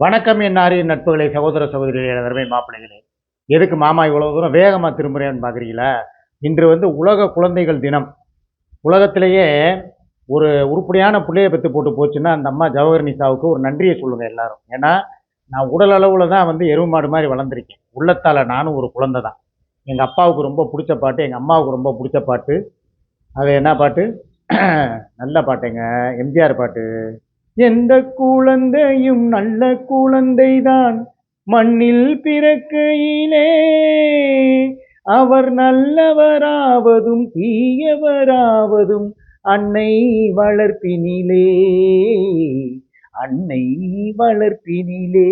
வணக்கம் என்னாரி நட்புகளை சகோதர சகோதரிகளே அருமை மாப்பிள்ளைகளே. எதுக்கு மாமா இவ்வளோ தூரம் வேகமாக திரும்புறேன்னு பார்க்குறீங்களா இன்று வந்து உலக குழந்தைகள் தினம். உலகத்திலேயே ஒரு உருப்படியான பிள்ளையை பெற்று போட்டு போச்சுன்னா அந்த அம்மா ஜவஹர் நிசாவுக்கு ஒரு நன்றியை சொல்லுங்கள் எல்லாரும். ஏன்னா நான் உடல் அளவில் தான் வந்து எருவு மாடு மாதிரி வளர்ந்துருக்கேன். உள்ளத்தால் நானும் ஒரு குழந்தை தான். எங்கள் அப்பாவுக்கு ரொம்ப பிடிச்ச பாட்டு எங்கள் அம்மாவுக்கு ரொம்ப பிடிச்ச பாட்டு. அது என்ன பாட்டு? நல்ல பாட்டுங்க. எம்ஜிஆர் பாட்டு. எந்த குழந்தையும் நல்ல குழந்தைதான். மண்ணில் பிறக்கையிலே அவர் நல்லவராவதும் தீயவராவதும் அன்னை வளர்ப்பினிலே. அன்னை வளர்ப்பினிலே.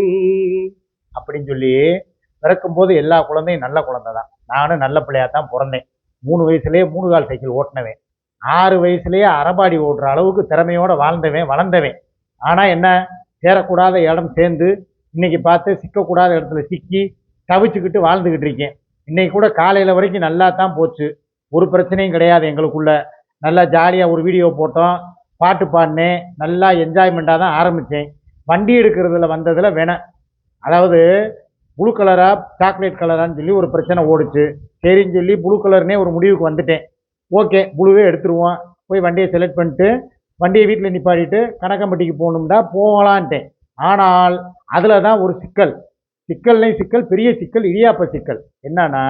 அப்படின்னு சொல்லி பிறக்கும்போது எல்லா குழந்தையும் நல்ல குழந்தை தான் நானும் நல்ல பிள்ளையா தான் பிறந்தேன். மூணு வயசுலேயே மூணு கால் சைக்கிள் ஓட்டினவன். ஆறு வயசுலேயே அறபாடி ஓட்டுற அளவுக்கு திறமையோடு வாழ்ந்தவன் வளர்ந்தவன். ஆனால் என்ன சேரக்கூடாத இடம் சேர்ந்து இன்றைக்கி பார்த்து சிக்கக்கூடாத இடத்துல சிக்கி தவிச்சுக்கிட்டு வாழ்ந்துக்கிட்டு இருக்கேன். இன்றைக்கி கூட காலையில் வரைக்கும் நல்லா தான் போச்சு. ஒரு பிரச்சனையும் கிடையாது எங்களுக்குள்ள. நல்லா ஜாலியாக ஒரு வீடியோ போட்டோம் பாட்டு பாடினேன் நல்லா என்ஜாய்மெண்ட்டாக தான் ஆரம்பித்தேன் வண்டி எடுக்கிறதுல வந்ததில் வேணாம் அதாவது ப்ளூ கலராக சாக்லேட் கலரான்னு சொல்லி ஒரு பிரச்சனை ஓடுச்சு. சரின்னு சொல்லி ப்ளூ கலர்னே ஒரு முடிவுக்கு வந்துட்டேன். ஓகே ப்ளூவே எடுத்துருவோம். போய் வண்டியை செலக்ட் பண்ணிட்டு வண்டியை வீட்டில் நிப்பாடிட்டு கணக்கம்பட்டிக்கு போகணும்டா போகலான்ட்டேன் ஆனால் அதில் தான் ஒரு சிக்கல். சிக்கல்லையும் சிக்கல் பெரிய சிக்கல் இடியாப்ப சிக்கல். என்னன்னா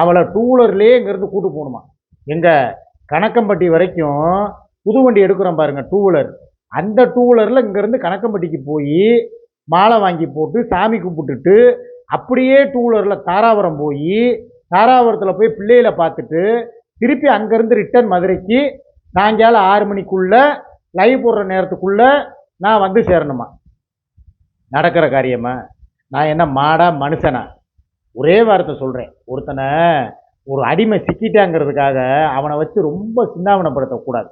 அவளை டூவீலர்லேயே இங்கேருந்து கூட்டு போகணுமா? எங்கள் கணக்கம்பட்டி வரைக்கும் புது வண்டி எடுக்கிறோம் பாருங்கள் டூவீலர். அந்த டூ வீலரில் இங்கேருந்து கணக்கம்பட்டிக்கு போய் மாலை வாங்கி போட்டு சாமி கும்பிட்டுட்டு அப்படியே டூவீலரில் தாராபுரம் போய் தாராபுரத்தில் போய் பிள்ளைகளை பார்த்துட்டு திருப்பி அங்கேருந்து ரிட்டர்ன் மதுரைக்கு சாயங்காலம் ஆறு மணிக்குள்ளே லைவ் போடுற நேரத்துக்குள்ளே நான் வந்து சேரணுமா? நடக்கிற காரியமா? நான் என்ன மாடா மனுஷனா? ஒரே வார்த்தை சொல்கிறேன் ஒருத்தனை ஒரு அடிமை சிக்கிட்டாங்கிறதுக்காக அவனை வச்சு ரொம்ப சின்னாவனப்படுத்தக்கூடாது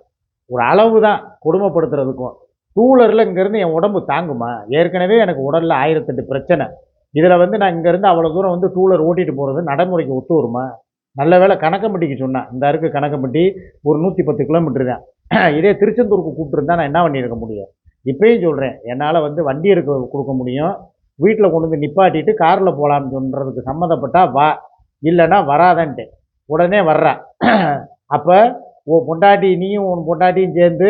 ஒரு அளவு தான் கொடுமைப்படுத்துறதுக்கும். டூலரில் இங்கேருந்து என் உடம்பு தாங்குமா? ஏற்கனவே எனக்கு உடலில் ஆயிரத்தெட்டு பிரச்சனை. இதில் வந்து நான் இங்கேருந்து அவ்வளோ தூரம் வந்து டூலர் ஓட்டிகிட்டு போகிறது நடைமுறைக்கு ஒத்து வருமா? நல்ல வேளை கணக்கம்பட்டிக்கு சொன்னேன் இந்த இருக்கு கணக்கம்பட்டி ஒரு நூற்றி பத்து கிலோமீட்டர் தான். இதே திருச்செந்தூருக்கு கூப்பிட்டுருந்தா நான் என்ன பண்ணியிருக்க முடியும்? இப்பயும் சொல்கிறேன் என்னால் வந்து வண்டி இருக்க கொடுக்க முடியும். வீட்டில் கொண்டு வந்து நிப்பாட்டிட்டு காரில் போகலான்னு சொல்கிறதுக்கு சம்மந்தப்பட்டா வா இல்லைன்னா வராதன்ட்டு உடனே வர்றா. அப்போ உன் பொண்டாட்டி நீயும் உன் பொண்டாட்டியும் சேர்ந்து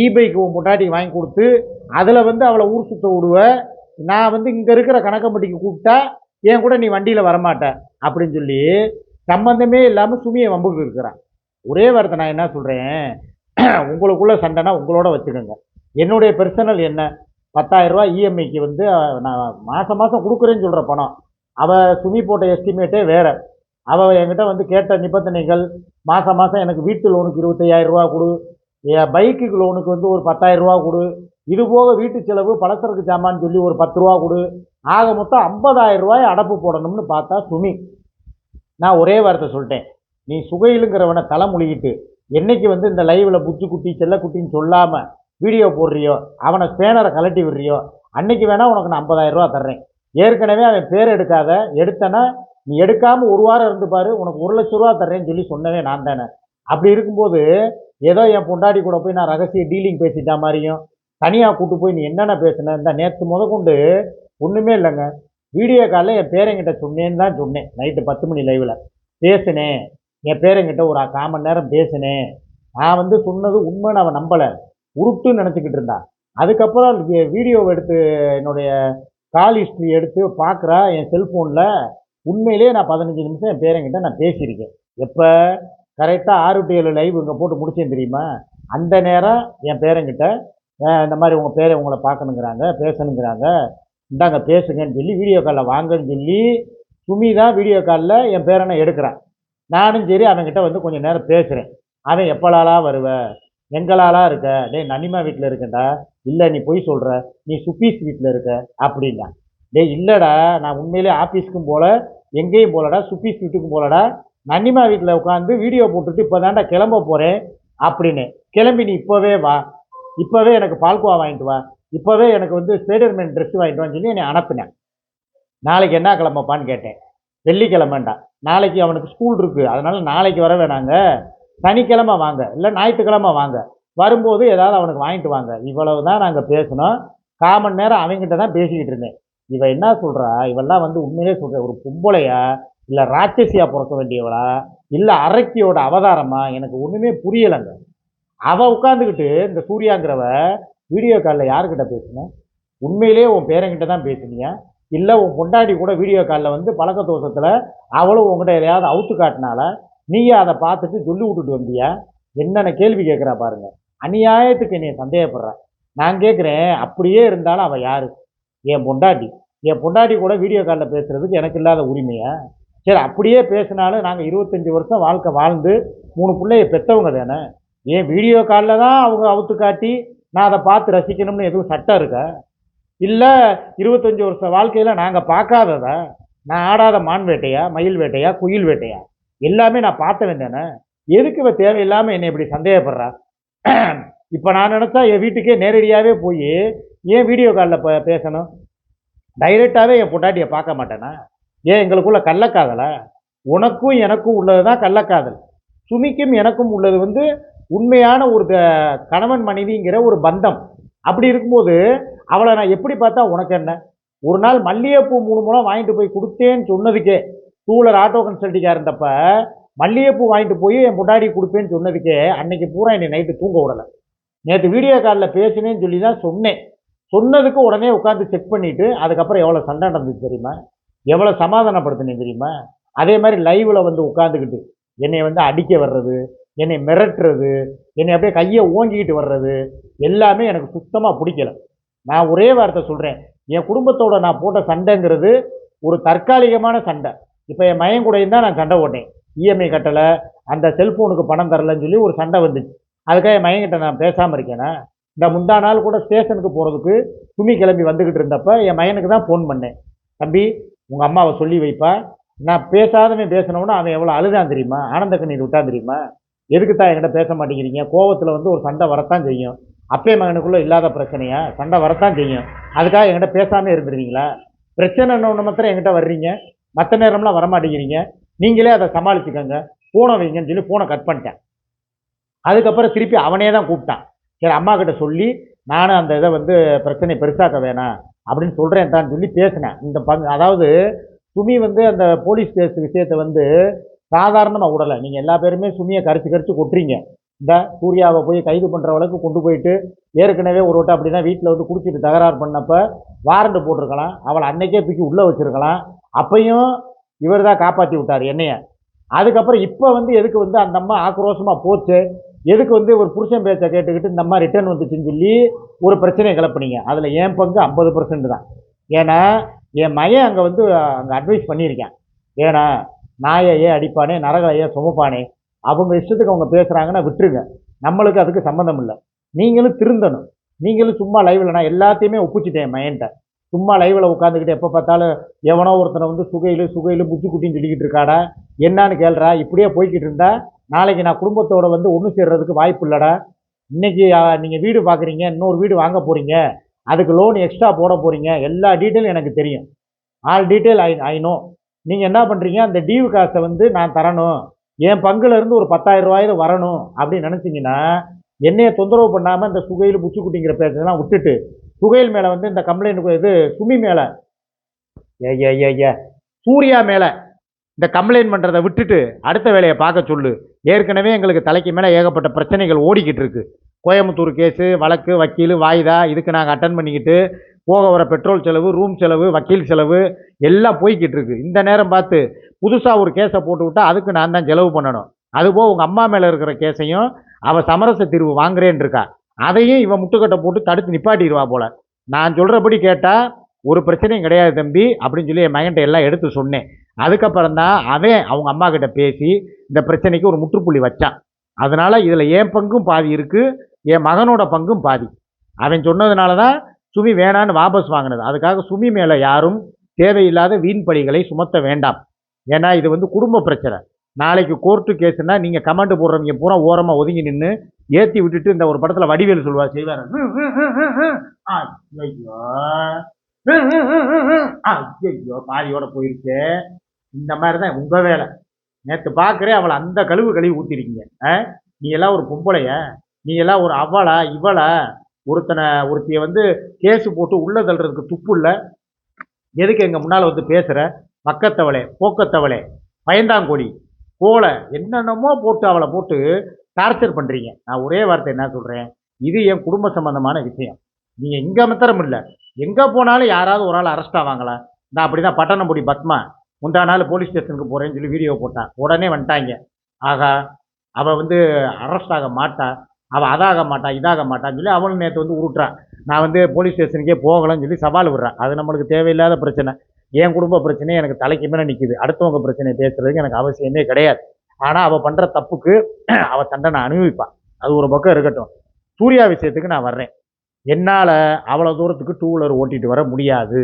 இ பைக் உன் பொண்டாட்டிக்கு வாங்கி கொடுத்து அதில் வந்து அவளை ஊர் சுத்த விடுவ. நான் வந்து இங்கே இருக்கிற கணக்கம்பட்டிக்கு கூப்பிட்டா என் கூட நீ வண்டியில் வரமாட்ட அப்படின்னு சொல்லி சம்பந்தமே இல்லாமல் சுமியை வம்புக்கு இருக்கிறான் ஒரே வார்த்தை நான் என்ன சொல்கிறேன் உங்களுக்குள்ளே சண்டைனா உங்களோட வச்சுக்கோங்க. என்னுடைய பர்சனல் என்ன? பத்தாயிரரூபா இஎம்ஐக்கு வந்து நான் மாதம் மாதம் கொடுக்குறேன்னு சொல்கிற பணம். அவள் சுமி போட்ட எஸ்டிமேட்டே வேறு. அவள் என்கிட்ட வந்து கேட்ட நிபந்தனைகள் மாதம் மாதம் எனக்கு வீட்டு லோனுக்கு இருபத்தையாயிரரூபா கொடு. என் பைக்குக்கு லோனுக்கு வந்து ஒரு பத்தாயிரரூபா கொடு. இது போக வீட்டு செலவு பலசரக்கு சாமான்னு சொல்லி ஒரு பத்து ரூபா கொடு. ஆக மொத்தம் ஐம்பதாயிரம் ரூபாய் அடப்பு போடணும்னு பார்த்தா சுமி. நான் ஒரே வார்த்தை சொல்லிட்டேன். நீ சுகையிலுங்கிறவனை தலைமொழிகிட்டு என்னைக்கு வந்து இந்த லைவில் புச்சு குட்டி செல்லக்குட்டின்னு சொல்லாமல் வீடியோ போடுறியோ அவனை ஸ்பேனரை கலட்டி விடுறியோ அன்னைக்கு வேணால் உனக்கு நான் 50000 ரூபா தர்றேன். ஏற்கனவே அவன் பேர் எடுக்காத எடுத்தனா நீ எடுக்காமல் ஒரு வாரம் இருந்து பாரு உனக்கு ஒரு லட்ச ரூபா தர்றேன்னு சொல்லி சொன்னவே நான் தானே. அப்படி இருக்கும்போது ஏதோ என் பொண்டாடி கூட போய் நான் ரகசிய டீலிங் பேசிட்டா மாதிரியும் தனியாக கூட்டு போய் நீ என்னென்ன பேசுன இந்த நேற்று முதற்கொண்டு ஒன்றுமே இல்லைங்க. வீடியோ காலில் என் பேரங்கிட்ட சொன்னேன்னு தான் சொன்னேன். நைட்டு பத்து மணி லைவில் பேசினேன். என் பேரங்கிட்ட ஒரு கால் மணி நேரம் பேசினேன். நான் வந்து சொன்னது உண்மைன்னு அவன் நம்பலை. உருட்டுன்னு நினச்சிக்கிட்டு இருந்தான் அதுக்கப்புறம் வீடியோவை எடுத்து என்னுடைய கால் ஹிஸ்ட்ரி எடுத்து பார்க்குறா என் செல்ஃபோனில் உண்மையிலேயே நான் பதினஞ்சு நிமிஷம் என் பேரங்கிட்ட நான் பேசியிருக்கேன். எப்போ? கரெக்டாக ஆறு டு ஏழு லைவ் இங்கே போட்டு முடிச்சேன் தெரியுமா? அந்த நேரம் என் பேரங்கிட்ட இந்த மாதிரி உங்கள் பேரை உங்களை பார்க்கணுங்கிறாங்க பேசணுங்கிறாங்க. இந்தாங்க பேசுங்கன்னு சொல்லி வீடியோ காலில் வாங்கன்னு சொல்லி சுமி தான் வீடியோ காலில் என் பேரனை எடுக்கிறான். நானும் சரி அவன்கிட்ட வந்து கொஞ்சம் நேரம் பேசுகிறேன் அவன் எப்பளாலா வருவ? எங்களாலா இருக்க? டேய் நனிமா வீட்டில் இருக்கேன்டா. இல்லை நீ பொய் சொல்கிற நீ சுப்பீஸ் வீட்டில் இருக்க? அப்படின்னா. டேய் இல்லைடா நான் உண்மையிலே ஆஃபீஸ்க்கும் போல எங்கேயும் போகலடா சுப்பீஸ் வீட்டுக்கும் போகலடா நன்னிமா வீட்டில் உட்காந்து வீடியோ போட்டுட்டு இப்போ தாண்டா கிளம்ப போகிறேன் அப்படின்னு. கிளம்பி நீ இப்போவே வா. இப்போவே எனக்கு பால்கோவா வாங்கிட்டு வா. இப்போவே எனக்கு வந்து ஸ்பைடர்மேன் ட்ரெஸ் வாங்கிட்டு வந்து சொல்லி என்னை அனுப்பினேன். நாளைக்கு என்ன கிளம்பப்பான்னு கேட்டேன். வெள்ளிக்கிழமைண்டா. நாளைக்கு அவனுக்கு ஸ்கூல் இருக்குது அதனால் நாளைக்கு வர வேணாங்க. சனிக்கிழமை வாங்க. இல்லை ஞாயிற்றுக்கிழமை வாங்க. வரும்போது ஏதாவது அவனுக்கு வாங்கிட்டு வாங்க. இவ்வளவு தான் நாங்கள் பேசினோம். கால் மணி நேரம் அவங்ககிட்ட தான் பேசிக்கிட்டு இருந்தேன். இவன் என்ன சொல்கிறா இவெல்லாம் வந்து உண்மையிலே சொல்கிற ஒரு பொம்பளையா? இல்லை ராட்சசியா பிறக்க வேண்டியவளா? இல்லை அரக்கியோட அவதாரமா? எனக்கு ஒன்றுமே புரியலைங்க. அவள் உட்காந்துக்கிட்டு இந்த சூர்யாங்கிறவ வீடியோ காலில் யாருக்கிட்ட பேசுன? உண்மையிலேயே உன் பேரங்கிட்ட தான் பேசுனியா? இல்லை உன் பொண்டாடி கூட வீடியோ காலில் வந்து பழக்க தோஷத்தில் அவளும் உங்கள்கிட்ட எதையாவது அவுத்து காட்டினால நீயே அதை பார்த்துட்டு சொல்லி விட்டுட்டு வந்தியா? என்னென்ன கேள்வி கேட்குறா பாருங்க. அநியாயத்துக்கு என்னை சந்தேகப்படுற. நான் கேட்குறேன் அப்படியே இருந்தாலும் அவள் யாரு? என் பொண்டாட்டி. என் பொண்டாட்டி கூட வீடியோ காலில் பேசுகிறதுக்கு எனக்கு இல்லாத உரிமையா? சரி அப்படியே பேசினாலும் நாங்கள் இருபத்தஞ்சி வருஷம் வாழ்க்கை வாழ்ந்து மூணு பிள்ளைய பெற்றவங்க தானே? ஏன் வீடியோ காலில் தான் அவங்க அவுத்து காட்டி நான் அதை பார்த்து ரசிக்கணும்னு எதுவும் சட்டம் இருக்கா? இல்லை இருபத்தஞ்சி வருஷம் வாழ்க்கையில் நாங்கள் பார்க்காததா நான் ஆடாத மான் வேட்டையா மயில் வேட்டையா குயில் வேட்டையா? எல்லாமே நான் பார்த்த தானே. எதுக்கு இவ தேவையில்லாமல் என்னை இப்படி சந்தேகப்படுறா? இப்போ நான் நினச்சா என் வீட்டுக்கே நேரடியாகவே போய் ஏன் வீடியோ காலில் ப பேசணும்? டைரெக்டாகவே என் பொட்டாட்டியை பார்க்க மாட்டேனா? ஏன் எங்களுக்குள்ள கள்ளக்காதலா? உனக்கும் எனக்கும் உள்ளது தான் கள்ளக்காதல். சுமிக்கும் எனக்கும் உள்ளது வந்து உண்மையான ஒரு கணவன் மனைவிங்கிற ஒரு பந்தம். அப்படி இருக்கும்போது அவளை நான் எப்படி பார்த்தா உனக்கு என்ன? ஒரு நாள் மல்லிகைப்பூ மூணு மூலம் வாங்கிட்டு போய் கொடுத்தேன்னு சொன்னதுக்கே டூலர் ஆட்டோ கன்சல்ட்டிங்காக இருந்தப்ப மல்லிகைப்பூ வாங்கிட்டு போய் என் முட்டாடி கொடுப்பேன்னு சொன்னதுக்கே அன்னைக்கு பூரா என்னை நைட்டு தூங்க விடலை. நேற்று வீடியோ காலில் பேசினேன்னு சொல்லி தான் சொன்னேன். சொன்னதுக்கு உடனே உட்காந்து செக் பண்ணிவிட்டு அதுக்கப்புறம் எவ்வளோ சண்டை நடந்துச்சு தெரியுமா? எவ்வளோ சமாதானப்படுத்தினேன் தெரியுமா? அதே மாதிரி லைவில் வந்து உட்காந்துக்கிட்டு என்னை வந்து அடிக்க வர்றது என்னை மிரட்டுறது என்னை அப்படியே கையை ஓங்கிக்கிட்டு வர்றது எல்லாமே எனக்கு சுத்தமாக பிடிக்கல. நான் ஒரே வார்த்தை சொல்கிறேன் என் குடும்பத்தோட நான் போட்ட சண்டைங்கிறது ஒரு தற்காலிகமான சண்டை. இப்போ என் மயம் கூடையும் தான் நான் சண்டை போட்டேன். இஎம்ஐ கட்டலை அந்த செல்ஃபோனுக்கு பணம் தரலன்னு சொல்லி ஒரு சண்டை வந்துச்சு. அதுக்காக என் மயங்கிட்ட நான் பேசாமல் இருக்கேனா? இந்த முந்தா நாள் கூட ஸ்டேஷனுக்கு போகிறதுக்கு துணி கிளம்பி வந்துக்கிட்டு இருந்தப்ப என் மயனுக்கு தான் ஃபோன் பண்ணேன். தம்பி உங்கள் அம்மாவை சொல்லி வைப்பா. நான் பேசாதவன் பேசினவொன்னே அவன் எவ்வளோ அழுதான் தெரியுமா? ஆனந்த கண்ணீர் விட்டான் தெரியுமா? எதுக்கு தான் என்கிட்ட பேச மாட்டேங்கிறீங்க? கோவத்தில் வந்து ஒரு சண்டை வரத்தான் செய்யும். அப்பே மகனுக்குள்ளே இல்லாத பிரச்சனையா? சண்டை வரத்தான் செய்யும். அதுக்காக என்கிட்ட பேசாமல் இருந்துருவீங்களா? பிரச்சனைன்னு ஒன்று மாத்திரம் என்கிட்ட வர்றீங்க? மற்ற நேரம்லாம் வரமாட்டேங்கிறீங்க. நீங்களே அதை சமாளிச்சுக்கோங்க. ஃபோனை வைங்கன்னு சொல்லி ஃபோனை கட் பண்ணிட்டேன். அதுக்கப்புறம் திருப்பி அவனே தான் கூப்பிட்டான். சரி அம்மா கிட்ட சொல்லி நானும் அந்த இதை வந்து பிரச்சனையை பெருசாக்க வேணாம் அப்படின்னு சொல்கிறேன் தான் சொல்லி பேசினேன். இந்த பங்கு அதாவது சுமி வந்து அந்த போலீஸ் கேஸ் விஷயத்தை வந்து சாதாரணமாக விடலை நீங்கள் எல்லா பேருமே சுமியை கரைச்சி கரைச்சி கொட்டுறீங்க. இந்த சூர்யாவை போய் கைது பண்ணுற அளவுக்கு கொண்டு போயிட்டு ஏற்கனவே ஒரு வட்டம் அப்படின்னா வீட்டில் வந்து குடிச்சிட்டு தகராறு பண்ணப்போ வாரண்ட் போட்டிருக்கலாம். அவளை அன்னைக்கே தூக்கி உள்ளே வச்சிருக்கலாம். அப்பையும் இவர் தான் காப்பாற்றி விட்டார் என்னைய. அதுக்கப்புறம் இப்போ வந்து எதுக்கு வந்து அந்த அம்மா ஆக்ரோஷமாக போச்சு? எதுக்கு வந்து ஒரு புருஷன் பேச்சை கேட்டுக்கிட்டு இந்த அம்மா ரிட்டர்ன் வந்துச்சுன்னு சொல்லி ஒரு பிரச்சனையை கிளப்புனீங்க. அதில் என் பங்கு ஐம்பது பர்சன்ட் தான். ஏன்னா என் மையன் அங்கே வந்து அங்கே அட்வைஸ் பண்ணியிருக்கேன். ஏன்னா நாயையே ஏன் அடிப்பானே நரகளை சுமப்பானே அவங்க இஷ்டத்துக்கு அவங்க பேசுகிறாங்கன்னா விட்டுருங்க. நம்மளுக்கு அதுக்கு சம்மந்தம் இல்லை. நீங்களும் திருந்தணும். நீங்களும் சும்மா லைவில் நான் எல்லாத்தையுமே ஒப்பிச்சிட்டேன் மைண்ட்டை சும்மா லைவில் உட்காந்துக்கிட்டு எப்போ பார்த்தாலும் எவனோ ஒருத்தனை வந்து சுகையில் சுகையில் குட்டின்னு சொல்லிக்கிட்டு இருக்காடா என்னான்னு கேள்றா இப்படியே போய்கிட்டு இருந்தா நாளைக்கு நான் குடும்பத்தோடு வந்து ஒன்று சேர்றதுக்கு வாய்ப்பு இல்லைடா. இன்றைக்கி நீங்கள் வீடு பார்க்குறீங்க இன்னொரு வீடு வாங்க போகிறீங்க அதுக்கு லோன் எக்ஸ்ட்ரா போட போகிறீங்க எல்லா டீட்டெயிலும் எனக்கு தெரியும். All detail I I know நீங்கள் என்ன பண்ணுறீங்க அந்த டியூ காசை வந்து நான் தரணும். என் பங்குலேருந்து ஒரு பத்தாயிரம் ரூபாயில வரணும் அப்படின்னு நினச்சிங்கன்னா என்னைய தொந்தரவு பண்ணாமல் இந்த சுகையில் புச்சி குட்டிங்கிற பேச்செல்லாம் விட்டுட்டு சுகையில் மேலே வந்து இந்த கம்ப்ளைண்ட் இது சுமி மேலே ஏ ஏ ஏ ஏ சூர்யா மேலே இந்த கம்ப்ளைண்ட் பண்ணுறதை விட்டுட்டு அடுத்த வேலையை பார்க்க சொல்லு. ஏற்கனவே எங்களுக்கு தலைக்கு மேலே ஏகப்பட்ட பிரச்சனைகள் ஓடிக்கிட்டு இருக்குது கோயம்புத்தூர் கேஸு வழக்கு வக்கீல் வாய்தா இதுக்கு நாங்கள் அட்டன் பண்ணிக்கிட்டு போக வர பெட்ரோல் செலவு ரூம் செலவு வக்கீல் செலவு எல்லாம் போய்கிட்டு இருக்கு. இந்த நேரம் பார்த்து புதுசாக ஒரு கேஸை போட்டு விட்டால் அதுக்கு நான் தான் செலவு பண்ணணும். அதுபோக உங்கள் அம்மா மேலே இருக்கிற கேஸையும் அவள் சமரச தீர்வு வாங்குறேன்னு இருக்கா. அதையும் இவன் முட்டுக்கட்டை போட்டு தடுத்து நிப்பாட்டிடுவா போல. நான் சொல்கிறபடி கேட்டால் ஒரு பிரச்சனையும் கிடையாது தம்பி அப்படின்னு சொல்லி என் மகன்கிட்ட எல்லாம் எடுத்து சொன்னேன். அதுக்கப்புறம் தான் அவன் அவங்க அம்மா கிட்ட பேசி இந்த பிரச்சனைக்கு ஒரு முற்றுப்புள்ளி வச்சான். அதனால் இதில் என் பங்கும் பாதி இருக்குது என் மகனோட பங்கும் பாதி. அவன் சொன்னதுனால தான் சுமி வேணான்னு வாபஸ் வாங்கினது. அதுக்காக சுமி மேலே யாரும் தேவையில்லாத வீண் பழிகளை சுமத்த வேண்டாம். ஏன்னா இது வந்து குடும்ப பிரச்சனை. நாளைக்கு கோர்ட்டு கேஸ்னா நீங்கள் கமெண்ட் போடுறவங்க பூரா ஓரமாக ஒதுங்கி நின்று ஏற்றி விட்டுட்டு இந்த ஒரு படத்தில் வடிவேல் சொல்லுவார் செய்வார். ஐயோ ஐயோ பாதியோட போயிருச்சு. இந்த மாதிரி தான் உங்கள் வேலை. நேற்று பார்க்குறேன் அவளை அந்த கழுவு கழுவி ஊற்றிருக்கீங்க ஆ? நீ எல்லாம் ஒரு பொம்பளைய? நீ எல்லாம் ஒரு அவளா இவளா? ஒருத்தனை ஒருத்திய வந்து கேஸு போட்டு உள்ள தள்ளுறதுக்கு துப்பு இல்லை? எதுக்கு எங்கள் முன்னால் வந்து பேசுகிற பக்கத்தவளே போக்கத்தவளே பயந்தாங்கொடி போல என்னென்னமோ போட்டு அவளை போட்டு டார்ச்சர் பண்ணுறீங்க நான் ஒரே வார்த்தை என்ன சொல்கிறேன் இது என் குடும்ப சம்பந்தமான விஷயம். நீங்கள் எங்கே மாத்திரம் இல்லை எங்கே போனாலும் யாராவது ஒரு ஆள் அரெஸ்ட் ஆவாங்களா? நான் அப்படி தான் பட்டணம்புடி பத்மா முந்தா நாள் போலீஸ் ஸ்டேஷனுக்கு போகிறேன்னு சொல்லி வீடியோ போட்டான். உடனே வந்துட்டாங்க. ஆகா அவள் வந்து அரெஸ்ட் ஆக மாட்டா. அவள் அதாக மாட்டா இதாக மாட்டான்னு சொல்லி அவளும் நேற்று வந்து உருட்டுறான். நான் வந்து போலீஸ் ஸ்டேஷனுக்கே போகலன்னு சொல்லி சவால் விடுறேன். அது நம்மளுக்கு தேவையில்லாத பிரச்சனை. என் குடும்ப பிரச்சனை எனக்கு தலைக்கு மேலே நிற்கிது அடுத்தவங்க பிரச்சனையை பேசுறதுக்கு எனக்கு அவசியமே கிடையாது. ஆனால் அவள் பண்ணுற தப்புக்கு அவள் தண்டனை அனுபவிப்பாள் அது ஒரு பக்கம் இருக்கட்டும். சூர்யா விஷயத்துக்கு நான் வர்றேன். என்னால் அவ்வளோ தூரத்துக்கு டூ வீலர் ஓட்டிகிட்டு வர முடியாது.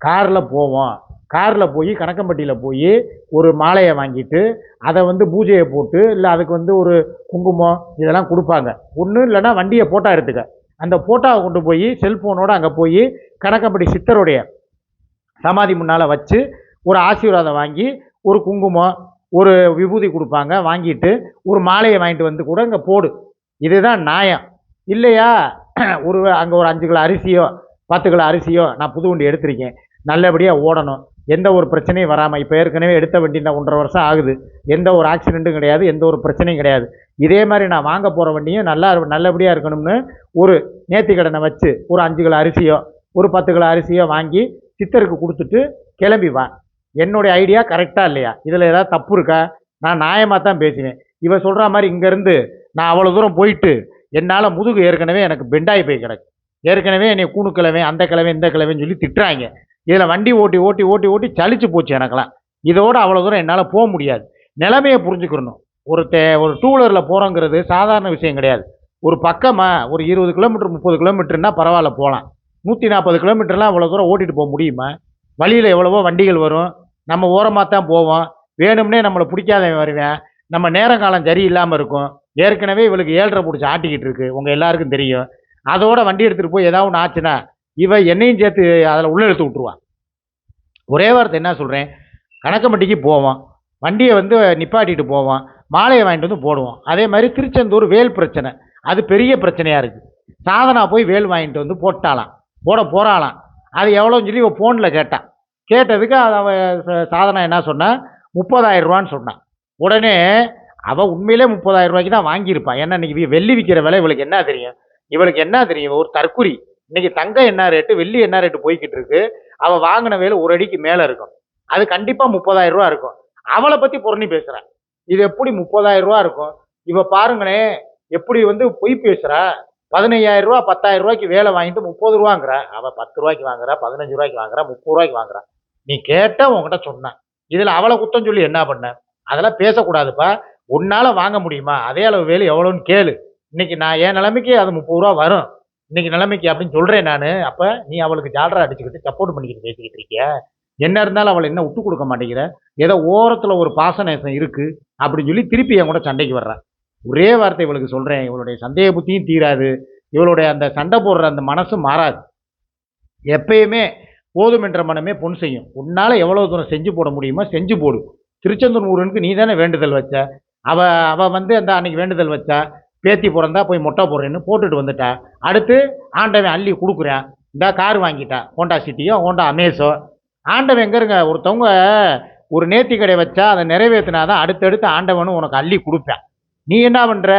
காரில் போவோம். காரில் போய் கணக்கம்பட்டியில் போய் ஒரு மாலையை வாங்கிட்டு அதை வந்து பூஜையை போட்டு இல்லை அதுக்கு வந்து ஒரு குங்குமம் இதெல்லாம் கொடுப்பாங்க. ஒன்று இல்லைன்னா வண்டியை ஃபோட்டோ எடுத்துக்க. அந்த ஃபோட்டோவை கொண்டு போய் செல்ஃபோனோடு அங்கே போய் கணக்கம்பட்டி சித்தருடைய சமாதி முன்னால் வச்சு ஒரு ஆசீர்வாதம் வாங்கி ஒரு குங்குமம் ஒரு விபூதி கொடுப்பாங்க வாங்கிட்டு ஒரு மாலையை வாங்கிட்டு வந்து கூட இங்கே போடு. இதுதான் நியாயம். இல்லையா? ஒரு அங்கே ஒரு அஞ்சு கிலோ அரிசியோ பத்து கிலோ அரிசியோ நான் புது வண்டி எடுத்திருக்கேன். நல்லபடியாக ஓடணும். எந்த ஒரு பிரச்சனையும் வராமல் இப்போ ஏற்கனவே எடுத்த வண்டி ஒன்றரை வருஷம் ஆகுது. எந்த ஒரு ஆக்சிடெண்ட்டும் கிடையாது எந்த ஒரு பிரச்சனையும் கிடையாது. இதே மாதிரி நான் வாங்க போகிற வண்டியும் நல்லா நல்லபடியாக இருக்கணும்னு ஒரு நேர்த்தி கடனை வச்சு ஒரு அஞ்சு கிலோ அரிசியோ ஒரு பத்து கிலோ அரிசியோ வாங்கி சித்தருக்கு கொடுத்துட்டு கிளம்பி வா. என்னுடைய ஐடியா கரெக்டாக இல்லையா? இதில் ஏதாவது தப்பு இருக்கா? நான் நியாயமாக தான் பேசுவேன் இவன் சொல்கிற மாதிரி இங்கேருந்து நான் அவ்வளோ தூரம் போயிட்டு என்னால் முதுகு ஏற்கனவே எனக்கு பெண்டாகி போய் கிடக்கு. ஏற்கனவே என்னை கூணு கிழமை அந்த கிழமை இந்த கிழமைன்னு சொல்லி திட்டுறாங்க. இதில் வண்டி ஓட்டி ஓட்டி ஓட்டி ஓட்டி சளிச்சு போச்சு எனக்கெல்லாம். இதோட அவ்வளோ தூரம் என்னால் போக முடியாது. நிலைமையை புரிஞ்சுக்கிறணும் ஒரு தே ஒரு டூ வீலரில் போகிறோங்கிறது சாதாரண விஷயம் கிடையாது. ஒரு பக்கமாக ஒரு இருபது கிலோமீட்டர் முப்பது கிலோமீட்டர்னா பரவாயில்ல போகலாம் நூற்றி நாற்பது கிலோமீட்டர்லாம் அவ்வளோ தூரம் ஓட்டிகிட்டு போக முடியுமா? வழியில் எவ்வளவோ வண்டிகள் வரும். நம்ம ஓரமாக தான் போவோம். வேணும்னே நம்மளை பிடிக்காதவன் வருவேன். நம்ம நேரம் காலம் சரியில்லாமல் இருக்கும். ஏற்கனவே இவளுக்கு ஏழரை பிடிச்சி ஆட்டிக்கிட்டு இருக்கு. உங்கள் எல்லாருக்கும் தெரியும். அதோட வண்டி எடுத்துகிட்டு போய் ஏதாவது ஒன்று ஆச்சுன்னா இவ என்னையும் சேர்த்து அதில் உள்ள எடுத்து விட்ருவான் ஒரே வார்த்தை என்ன சொல்கிறேன் கணக்கம்பட்டிக்கு போவான். வண்டியை வந்து நிப்பாட்டிட்டு போவான். மாலையை வாங்கிட்டு வந்து போடுவோம் அதே மாதிரி திருச்செந்தூர் வேல் பிரச்சனை. அது பெரிய பிரச்சனையாக இருக்குது சாதனா போய் வேல் வாங்கிட்டு வந்து போட்டாலாம் போட போகிறாளாம் அது எவ்வளோன்னு சொல்லி இவன் ஃபோனில் கேட்டான் கேட்டதுக்கு அது அவ சாதனா என்ன சொன்னான் முப்பதாயிரம் ரூபான்னு சொன்னான் உடனே அவள் உண்மையிலே முப்பதாயிரம் ரூபாய்க்கு தான் வாங்கியிருப்பான் ஏன்னா இன்னைக்கு வெள்ளி விற்கிற விலை இவளுக்கு என்ன தெரியும்? இவளுக்கு என்ன தெரியும்? ஒரு தற்குறி இன்னைக்கு தங்கம் என்ன ரேட்டு வெள்ளி என்ன ரேட்டு போய்கிட்டு இருக்கு? அவள் வாங்கின வேலை ஒரு அடிக்கு மேலே இருக்கும். அது கண்டிப்பாக முப்பதாயிரம் ரூபா இருக்கும். அவளை பற்றி புரணி பேசுகிறான் இது எப்படி முப்பதாயிரம் ரூபா இருக்கும்? இவ பாருங்களே எப்படி வந்து பொய் பேசுகிறா பதினையாயிரம் ரூபா பத்தாயிரம் ரூபாய்க்கு வேலை வாங்கிட்டு முப்பது ரூபாங்கிற. அவள் பத்து ரூபாய்க்கு வாங்குறா பதினஞ்சு ரூபாய்க்கு வாங்குறா முப்பது ரூபாய்க்கு வாங்குறா. நீ கேட்டால் உன்கிட்ட சொன்னேன் இதில் அவளை குத்தம் சொல்லி என்ன பண்ண? அதெல்லாம் பேசக்கூடாதுப்பா. உன்னால் வாங்க முடியுமா? அதே அளவு வேலை எவ்வளோன்னு கேளு. இன்னைக்கு நான் என் நிலைமைக்கு அது முப்பது ரூபா வரும். இன்னைக்கு நிலைமைக்கு அப்படின்னு சொல்கிறேன் நான். அப்போ நீ அவளுக்கு ஜாலரா அடிச்சுக்கிட்டு சப்போர்ட் பண்ணிக்கிட்டு பேசிக்கிட்டு இருக்கிய. என்ன இருந்தாலும் அவளை என்ன விட்டு கொடுக்க மாட்டேங்கிற. ஏதோ ஓரத்தில் ஒரு பாசநேசம் இருக்குது அப்படின்னு சொல்லி திருப்பி என் கூட சண்டைக்கு வர்றான் ஒரே வார்த்தை இவளுக்கு சொல்கிறேன் இவளுடைய சந்தேக புத்தியும் தீராது. இவளுடைய அந்த சண்டை போடுற அந்த மனசும் மாறாது. எப்பயுமே போதும் என்ற மனமே பொன் செய்யும். உன்னால் எவ்வளோ தூரம் செஞ்சு போட முடியுமோ செஞ்சு போடு. திருச்செந்தூர் ஊருனுக்கு நீ தானே வேண்டுதல் வச்ச. அவ அவ வந்து அந்த அன்னைக்கு வேண்டுதல் வச்சா. பேத்தி பிறந்தா போய் மொட்டை போடுறேன்னு போட்டுட்டு வந்துட்டா. அடுத்து ஆண்டவன் அள்ளி கொடுக்குறேன் இந்த கார் வாங்கிட்டேன் ஹோண்டா சிட்டியோ ஹோண்டா அமேஸோ. ஆண்டவன் எங்கேருங்க ஒருத்தவங்க ஒரு நேர்த்தி கடை வச்சா அதை நிறைவேற்றினாதான் அடுத்தடுத்து ஆண்டவனும் உனக்கு அள்ளி கொடுப்பேன் நீ என்ன பண்ணுற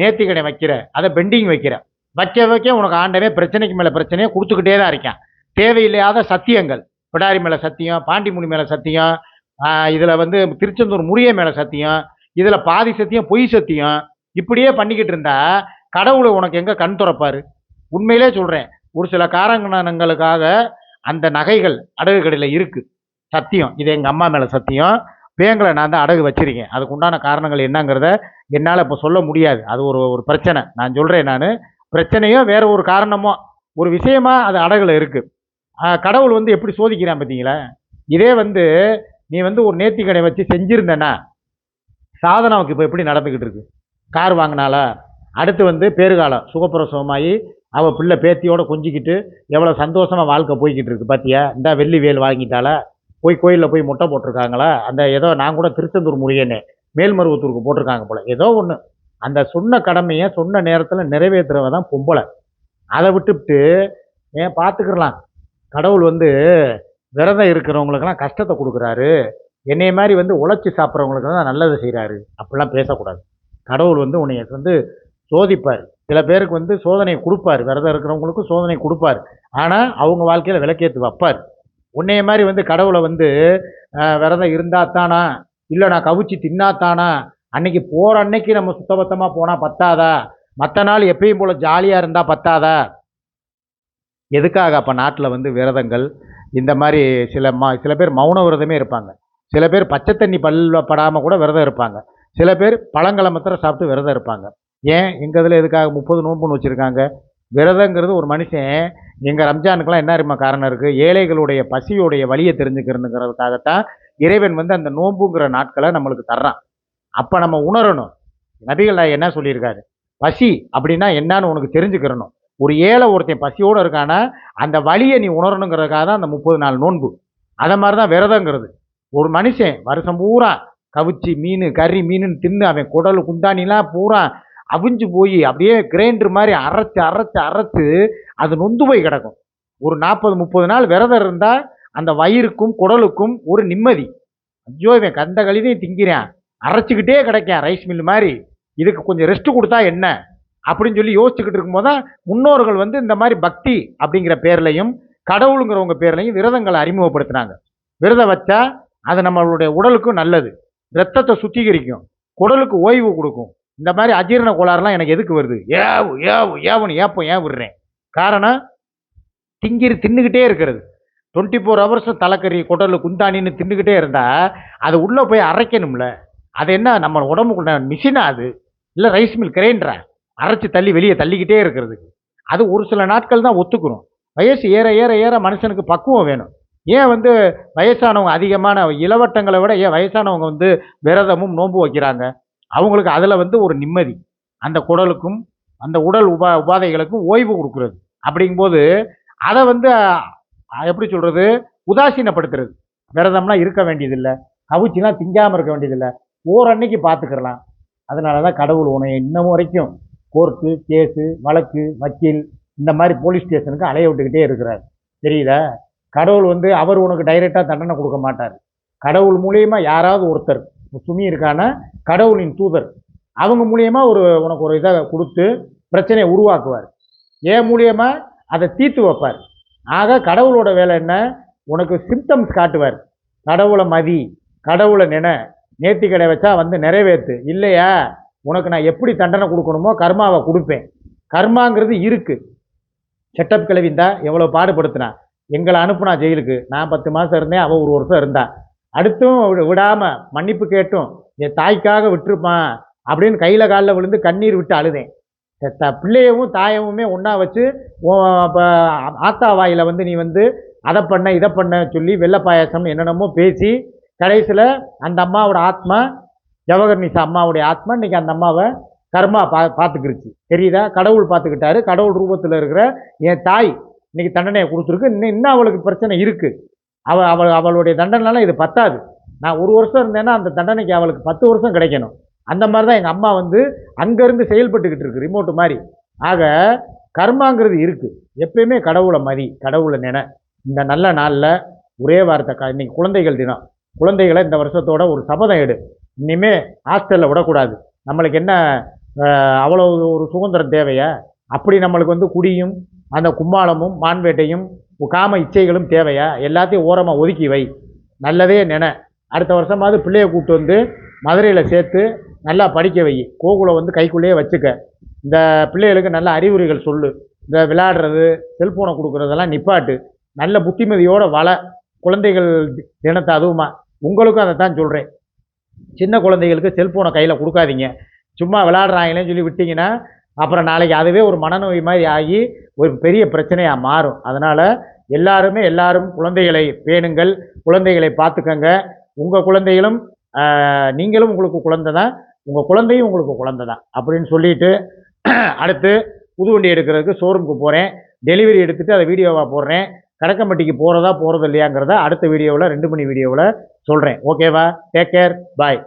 நேர்த்தி கடை வைக்கிற. அதை பெண்டிங் வைக்கிற. வைக்க வைக்க உனக்கு ஆண்டவே பிரச்சனைக்கு மேலே பிரச்சனையை கொடுத்துக்கிட்டே தான் இருக்கேன். தேவையில்லாத சத்தியங்கள். பிடாரி மேலே சத்தியம் பாண்டிமுனி மேலே சத்தியம் இதில் வந்து திருச்செந்தூர் முறிய மேலே சத்தியம் இதில் பாதி சத்தியம் பொய் சத்தியம் இப்படியே பண்ணிக்கிட்டு இருந்தா கடவுளை உனக்கு எங்கே கண் துறப்பாரு? உண்மையிலே சொல்கிறேன் ஒரு சில காரணங்களுக்காக அந்த நகைகள் அடகு கடையில் இருக்குது சத்தியம் இது எங்கள் அம்மா மேலே சத்தியம். பேங்களை நான் தான் அடகு வச்சுருக்கேன். அதுக்கு உண்டான காரணங்கள் என்னங்கிறத என்னால் இப்போ சொல்ல முடியாது. அது ஒரு ஒரு பிரச்சனை. நான் சொல்கிறேன் நான். பிரச்சனையோ வேறு ஒரு காரணமோ ஒரு விஷயமா அது அடகுல இருக்குது கடவுள் வந்து எப்படி சோதிக்கிறான் பார்த்தீங்களா இதே வந்து நீ வந்து ஒரு நேர்த்தி கடை வச்சு செஞ்சிருந்தேன்னா சாதனாவுக்கு இப்போ எப்படி நடந்துக்கிட்டு இருக்கு? கார் வாங்கினாலா அடுத்து வந்து பேறுகாலம். சுகப்பிரசவமாகி அவள் பிள்ளை பேத்தியோடு கொஞ்சிக்கிட்டு எவ்வளோ சந்தோஷமா வாழ்க்கை போய்கிட்டு இருக்கு பார்த்தியா இந்த வெள்ளி வேல் வாங்கிட்டாளா? போய் கோயிலில் போய் முட்டை போட்டிருக்காங்களா? அந்த ஏதோ நான் கூட திருச்செந்தூர் முருகனே மேல்மருவத்தூருக்கு போட்டிருக்காங்க போல். ஏதோ ஒன்று அந்த சொன்ன கடமையை சொன்ன நேரத்தில் நிறைவேற்றுறவ தான் பொம்பளை. அதை விட்டுவிட்டு ஏன் பார்த்துக்கிறலாம் கடவுள் வந்து விரதம் இருக்கிறவங்களுக்கெல்லாம் கஷ்டத்தை கொடுக்குறாரு. என்னைய மாதிரி வந்து உழைச்சி சாப்பிட்றவங்களுக்கு தான் நல்லது செய்கிறாரு அப்படிலாம் பேசக்கூடாது. கடவுள் வந்து உன்னைய வந்து சோதிப்பார். சில பேருக்கு வந்து சோதனை கொடுப்பார். விரதம் இருக்கிறவங்களுக்கும் சோதனை கொடுப்பார். ஆனால் அவங்க வாழ்க்கையில் விளக்கேற்று வைப்பார். உன்னைய மாதிரி வந்து கடவுளை வந்து விரதம் இருந்தால் தானா? இல்லை நான் கவிச்சு தின்னாத்தானா அன்னைக்கு போகிற அன்னைக்கு நம்ம சுத்தபத்தமாக போனால் பத்தாதா? மற்ற நாள் எப்பயும் போல் ஜாலியாக இருந்தால் பத்தாதா? எதுக்காக அப்போ நாட்டில் வந்து விரதங்கள்? இந்த மாதிரி சில ம சில பேர் மௌன விரதமே இருப்பாங்க. சில பேர் பச்சை தண்ணி பல்ல படாமல் கூட விரதம் இருப்பாங்க. சில பேர் பழங்களை மாத்திரம் சாப்பிட்டு விரதம் இருப்பாங்க. ஏன்? எங்கள் இதில் எதுக்காக முப்பது நோன்புன்னு வச்சுருக்காங்க? விரதங்கிறது ஒரு மனுஷன் எங்கள் ரம்ஜானுக்கெலாம் என்ன அறிமா காரணம் இருக்குது ஏழைகளுடைய பசியோடைய வழியை தெரிஞ்சுக்கிறதுங்கிறதுக்காகத்தான் இறைவன் வந்து அந்த நோன்புங்கிற நாட்களை நம்மளுக்கு தர்றான். அப்போ நம்ம உணரணும். நபிகள் என்ன சொல்லியிருக்காரு? பசி அப்படின்னா என்னன்னு உனக்கு தெரிஞ்சுக்கிறணும். ஒரு ஏழை ஒருத்தன் பசியோடு இருக்கானா அந்த வழியை நீ உணரணுங்கிறதுக்காக தான் அந்த முப்பது நாள் நோன்பு. அதை மாதிரி தான் விரதங்கிறது. ஒரு மனுஷன் வருஷம் பூரா கவிச்சி மீன் கறி மீனுன்னு தின்னு அவன் குடல் குந்தானிலாம் பூரா அவிஞ்சு போய் அப்படியே கிரைண்டர் மாதிரி அரைச்சி அரைச்சி அரைச்சி அது நொந்து போய் கிடக்கும். ஒரு நாற்பது முப்பது நாள் விரதம் இருந்தால் அந்த வயிறுக்கும் குடலுக்கும் ஒரு நிம்மதி. ஐயோ இவன் கந்த கழிதையும் திங்கிறான். அரைச்சிக்கிட்டே கிடைக்கேன் ரைஸ் மில் மாதிரி. இதுக்கு கொஞ்சம் ரெஸ்ட் கொடுத்தா என்ன? அப்படின்னு சொல்லி யோசிச்சுக்கிட்டு இருக்கும்போது தான் முன்னோர்கள் வந்து இந்த மாதிரி பக்தி அப்படிங்கிற பேர்லையும் கடவுளுங்கிறவங்க பேர்லையும் விரதங்களை அறிமுகப்படுத்துனாங்க. விரதம் வச்சா அது நம்மளுடைய உடலுக்கும் நல்லது. ரத்தத்தை சுத்திகரிக்கும் குடலுக்கு ஓய்வு கொடுக்கும். இந்த மாதிரி அஜீரண கோளாறுலாம் எனக்கு எதுக்கு வருது? ஏவு ஏவு ஏவுன்னு ஏப்பம் ஏன் விடுறேன் காரணம் திங்கிரி தின்னுக்கிட்டே இருக்கிறது. டுவெண்ட்டி ஃபோர் ஹவர்ஸும் தலைக்கறி குடல் குந்தானின்னு தின்னுக்கிட்டே இருந்தால் அது உள்ளே போய் அரைக்கணும்ல. அது என்ன நம்ம உடம்புக்குள்ள மிஷினா அது? இல்லை ரைஸ் மில் கிரைண்டரா அரைச்சி தள்ளி வெளியே தள்ளிக்கிட்டே இருக்கிறதுக்கு அது ஒரு சில நாட்கள் தான் ஒத்துக்கிறோம். வயசு ஏற ஏற ஏற மனுஷனுக்கு பக்குவம் வேணும். ஏன் வந்து வயசானவங்க அதிகமான இளவட்டங்களை விட ஏன் வயசானவங்க வந்து விரதமும் நோன்பு வைக்கிறாங்க? அவங்களுக்கு அதில் வந்து ஒரு நிம்மதி. அந்த குடலுக்கும் அந்த உடல் உபா உபாதைகளுக்கும் ஓய்வு கொடுக்குறது. அப்படிங்கும்போது அதை வந்து எப்படி சொல்கிறது உதாசீனப்படுத்துறது. விரதம்னா இருக்க வேண்டியதில்லை. கவிச்சிலாம் திங்காமல் இருக்க வேண்டியதில்லை. ஓரன்னைக்கு பார்த்துக்கிறலாம் அதனால தான் கடவுள் உன்னை இன்னும் வரைக்கும் கோர்ட்டு கேஸு வழக்கு வக்கீல் இந்த மாதிரி போலீஸ் ஸ்டேஷனுக்கு அலைய விட்டுக்கிட்டே இருக்கிறார். தெரியுதா கடவுள் வந்து அவர் உனக்கு டைரெக்டாக தண்டனை கொடுக்க மாட்டார். கடவுள் மூலியமா யாராவது ஒருத்தர் சுமி இருக்கான கடவுளின் தூதர் அவங்க மூலியமா ஒரு உனக்கு ஒரு இதை கொடுத்து பிரச்சனையை உருவாக்குவார். ஏன் மூலியமா? அதை தீர்த்து வைப்பார். ஆக கடவுளோட வேலை என்ன? உனக்கு சிம்டம்ஸ் காட்டுவார். கடவுளை மதி கடவுளை நினை. நேர்த்தி கடை வச்சா வந்து நிறைவேற்று. இல்லையா? உனக்கு நான் எப்படி தண்டனை கொடுக்கணுமோ கர்மாவை கொடுப்பேன். கர்மாங்கிறது இருக்குது செட்டப் கிளவிந்தா எவ்வளோ பாடுபடுத்தினா. எங்களை அனுப்புனா ஜெயிலுக்கு. நான் பத்து மாதம் இருந்தேன் அவள் ஒரு வருஷம் இருந்தா. அடுத்தும் விட- மன்னிப்பு கேட்டும். என் தாய்க்காக விட்டுருப்பான் அப்படின்னு கையில் காலில் விழுந்து கண்ணீர் விட்டு அழுதேன். த பிள்ளையவும் தாயவுமே ஒன்றா வச்சு இப்போ ஆத்தா வாயில் வந்து நீ வந்து அதை பண்ண இதை பண்ண சொல்லி வெள்ளை பாயாசம் என்னென்னமோ பேசி கடைசியில் அந்த அம்மாவோட ஆத்மா ஜவஹர்நிசா அம்மாவுடைய ஆத்மா இன்னைக்கு அந்த அம்மாவை கர்மா பா பார்த்துக்கிருச்சு. தெரியுதா? கடவுள் பார்த்துக்கிட்டாரு. கடவுள் ரூபத்தில் இருக்கிற என் தாய் இன்றைக்கி தண்டனையை கொடுத்துருக்கு. இன்னும் இன்னும் அவளுக்கு பிரச்சனை இருக்குது அவள் அவள் அவளுடைய தண்டனைலாம் இது பத்தாது. நான் ஒரு வருஷம் இருந்தேன்னா அந்த தண்டனைக்கு அவளுக்கு பத்து வருஷம் கிடைக்கணும். அந்த மாதிரி தான் எங்கள் அம்மா வந்து அங்கேருந்து செயல்பட்டுக்கிட்டு இருக்கு ரிமோட்டு மாதிரி. ஆக கர்மாங்கிறது இருக்குது எப்பயுமே கடவுளை மதி கடவுளை நினை. இந்த நல்ல நாளில் ஒரே வார்த்தை க இன்னைக்கு குழந்தைகள் தினம். குழந்தைகளை இந்த வருஷத்தோட ஒரு சபதம் எடு. இனிமே ஹாஸ்டலில் விடக்கூடாது. நம்மளுக்கு என்ன அவ்வளோ ஒரு சுதந்திரம் தேவையா? அப்படி நம்மளுக்கு வந்து குடியும் அந்த கும்மாளமும் மான்வேட்டையும் காம இச்சைகளும் தேவையா? எல்லாத்தையும் ஓரமாக ஒதுக்கி வை. நல்லதே நினை. அடுத்த வருஷமாவது பிள்ளைய கூப்பிட்டு வந்து மதுரையில் சேர்த்து நல்லா படிக்க வை. கோகுலை வந்து கைக்குள்ளேயே வச்சுக்க. இந்த பிள்ளைகளுக்கு நல்ல அறிகுறிகள் சொல்லு. இந்த விளையாடுறது செல்ஃபோனை கொடுக்குறதெல்லாம் நிப்பாட்டு. நல்ல புத்திமதியோட வள. குழந்தைகள் தினத்தை அதுவுமா. உங்களுக்கும் அதை தான் சொல்கிறேன் சின்ன குழந்தைகளுக்கு செல்ஃபோனை கையில் கொடுக்காதீங்க. சும்மா விளையாடுறாங்களேன்னு சொல்லி விட்டிங்கன்னா அப்புறம் நாளைக்கு அதுவே ஒரு மனநோய் மாதிரி ஆகி ஒரு பெரிய பிரச்சனையாக மாறும். அதனால் எல்லாருமே எல்லாரும் குழந்தைகளை பேணுங்கள். குழந்தைகளை பார்த்துக்கங்க. உங்கள் குழந்தைகளும் நீங்களும் உங்களுக்கு குழந்தை தான் உங்கள் குழந்தையும் உங்களுக்கு குழந்தை தான் அப்படின்னு சொல்லிட்டு அடுத்து புது வண்டி எடுக்கிறதுக்கு ஷோரூமுக்கு போகிறேன் டெலிவரி எடுத்துகிட்டு அதை வீடியோவாக போடுறேன். கடக்கம்பட்டிக்கு போகிறதா போகிறது இல்லையாங்கிறத அடுத்த வீடியோவில் ரெண்டு மணி வீடியோவில் சொல்கிறேன் ஓகேவா டேக் கேர் பாய்